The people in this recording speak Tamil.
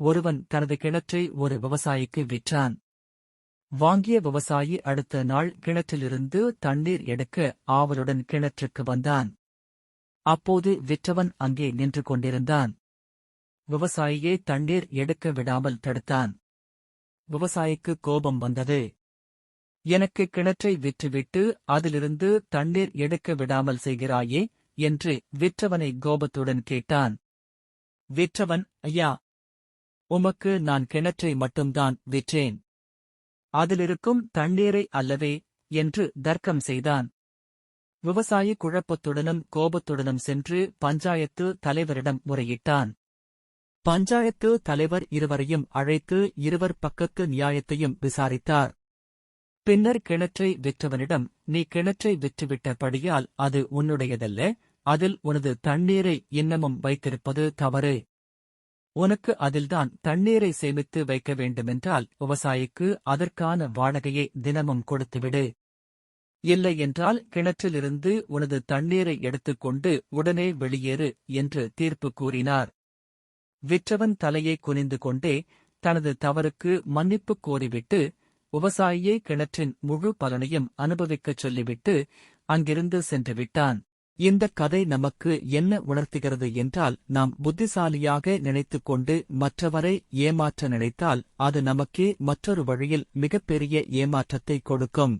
ஒருவன் தனது கிணற்றை ஒரு விவசாயிக்கு விற்றான். வாங்கிய விவசாயி அடுத்த நாள் கிணற்றிலிருந்து தண்ணீர் எடுக்க ஆவலுடன் கிணற்றுக்கு வந்தான். அப்போது விற்றவன் அங்கே நின்று கொண்டிருந்தான். விவசாயியை தண்ணீர் எடுக்க விடாமல் தடுத்தான். விவசாயிக்கு கோபம் வந்தது. எனக்கு கிணற்றை விற்றுவிட்டு அதிலிருந்து தண்ணீர் எடுக்க விடாமல் செய்கிறாயே என்று விற்றவனை கோபத்துடன் கேட்டான். விற்றவன் ஐயா உமக்கு நான் கிணற்றை மட்டும்தான் விற்றேன். அதிலிருக்கும் தண்ணீரை அல்லவே என்று தர்க்கம் செய்தான். விவசாயி குழப்பத்துடனும் கோபத்துடனும் சென்று பஞ்சாயத்து தலைவரிடம் முறையிட்டான். பஞ்சாயத்து தலைவர் இருவரையும் அழைத்து இருவர் பக்கத்து நியாயத்தையும் விசாரித்தார். பின்னர் கிணற்றை விற்றவனிடம் நீ கிணற்றை விற்றுவிட்டபடியால் அது உன்னுடையதல்ல அதில் உனது தண்ணீரை இன்னமும் வைத்திருப்பது தவறு. உனக்கு அதில்தான் தண்ணீரை சேமித்து வைக்க வேண்டுமென்றால் விவசாயிக்கு அதற்கான வாடகையை தினமும் கொடுத்துவிடு. இல்லை என்றால் கிணற்றிலிருந்து உனது தண்ணீரை எடுத்துக்கொண்டு உடனே வெளியேறு என்று தீர்ப்பு கூறினார். விற்றவன் தலையை குனிந்து கொண்டே தனது தவறுக்கு மன்னிப்பு கோரிவிட்டு விவசாயியை கிணற்றின் முழு பலனையும் அனுபவிக்கச் சொல்லிவிட்டு அங்கிருந்து சென்று விட்டான். இந்த கதை நமக்கு என்ன உணர்த்துகிறது என்றால் நாம் புத்திசாலியாக நினைத்துக்கொண்டு மற்றவரை ஏமாற்ற நினைத்தால் அது நமக்கே மற்றொரு வழியில் மிகப்பெரிய ஏமாற்றத்தை கொடுக்கும்.